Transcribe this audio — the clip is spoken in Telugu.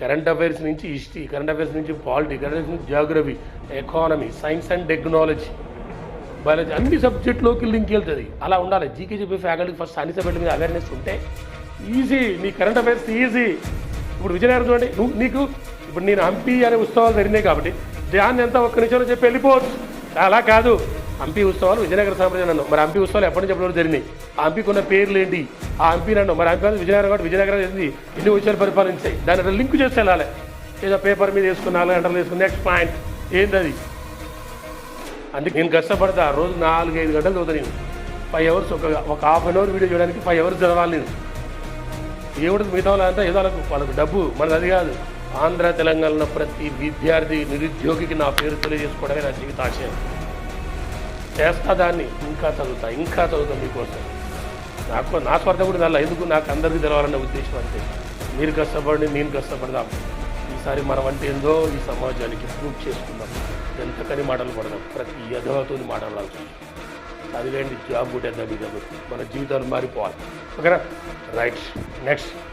కరెంట్ అఫైర్స్ నుంచి హిస్టరీ కరెంట్ అఫైర్స్ నుంచి పాలిటీ కరెంట్ అఫైర్స్ నుంచి geography economy science and technology biology అన్ని సబ్జెక్టులోకి లింక్ వెళ్తుంది. అలా ఉండాలి. జీకే చెప్పే ఫ్యాకల్టీ ఫస్ట్ అన్ని సబ్జెక్టుల మీద అవేర్నెస్ ఉంటే ఈజీ నీ కరెంట్ అఫైర్స్ ఈజీ ఇప్పుడు విజయనగరం చూడండి. నువ్వు నీకు ఇప్పుడు నేను హంపి అనే ఉత్సవాలు జరిగినాయి కాబట్టి దాన్ని ఎంత ఒక్క నిమిషంలో చెప్పి వెళ్ళిపోవచ్చు. అలా కాదు. హంపి ఉత్సవాలు విజయనగర సామ్రాజ్యం నన్ను మరి హంపి ఉత్సవాలు ఎప్పటి నుంచి ఎప్పటి జరిగినాయి? ఆ హంపికి ఉన్న పేర్లు ఏంటి ఆ హంపి నన్ను మరి హంపి విజయనగరం కాబట్టి విజయనగరం ఏంది ఎన్ని ఉత్సవాలు పరిపాలించాయి. దాన్ని లింక్ చేసి వెళ్ళాలి ఏదో పేపర్ మీద వేసుకున్నాను నాలుగు గంటలు వేసుకుని నెక్స్ట్ పాయింట్ ఏంది అది అందుకే నేను కష్టపడతా. ఆ రోజు నాలుగు ఐదు గంటలు చదువుతా నేను. ఫైవ్ అవర్స్ ఒక ఒక హాఫ్ అన్ అవర్ వీడియో చేయడానికి ఫైవ్ అవర్స్ చదవాలి నేను. ఏమిటి మిగతా వాళ్ళంతా ఏదో వాళ్ళకు వాళ్ళకు డబ్బు మనది అది కాదు. ఆంధ్ర తెలంగాణలో ప్రతి విద్యార్థి నిరుద్యోగికి నా పేరు తెలియజేసుకోవడమే నా జీవితాశయం. చేస్తా దాన్ని ఇంకా చదువుతా ఇంకా చదువుతా మీకోసం. నాకు నా స్వార్థం కూడా నల్ల ఎందుకు నాకు అందరికీ తెలవాలన్న ఉద్దేశం అంతే. మీరు కష్టపడి నేను కష్టపడదాం. ఈసారి మనం అంటే ఏందో ఈ సమాజానికి ప్రూవ్ చేసుకుందాం. ఎంతకని మాటలు పడదాం. ప్రతి యథవతో మాట్లాడాల్సి ఉంది. జాబ్ కొట్టేద్దాం ఈ మన జీవితాలు మారిపోవాలి. ఓకేనా? రైట్. నెక్స్ట్.